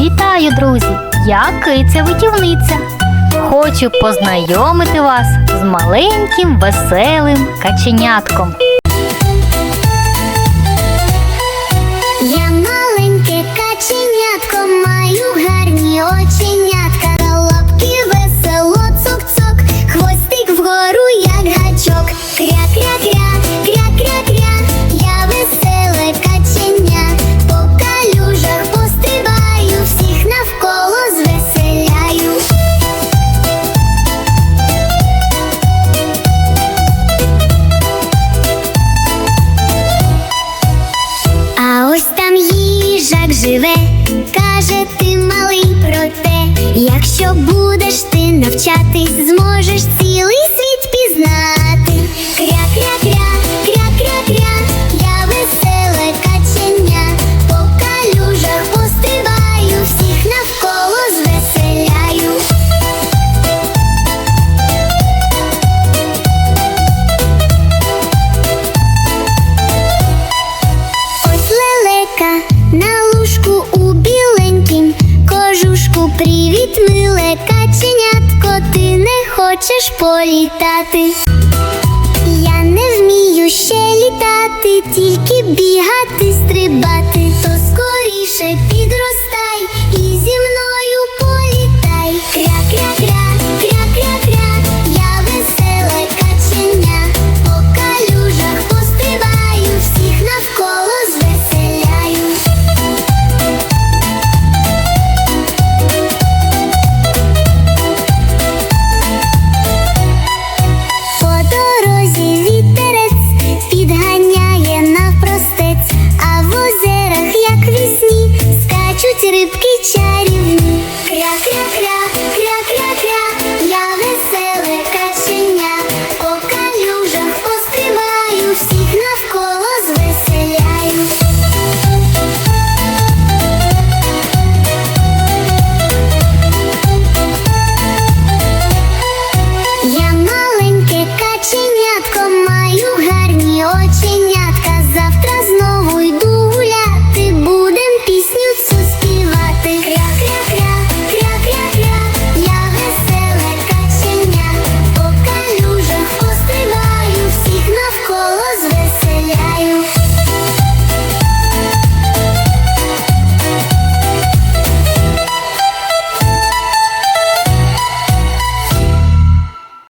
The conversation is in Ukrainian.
Вітаю, друзі! Я киця витівниця. Хочу познайомити вас з маленьким веселим каченятком. Живе, каже ти малий про те, якщо будеш ти навчатись, зможеш цілий Привіт, миле каченятко, ти не хочеш політати. Я не вмію ще літати, тільки бігати, стрибати. То скоріше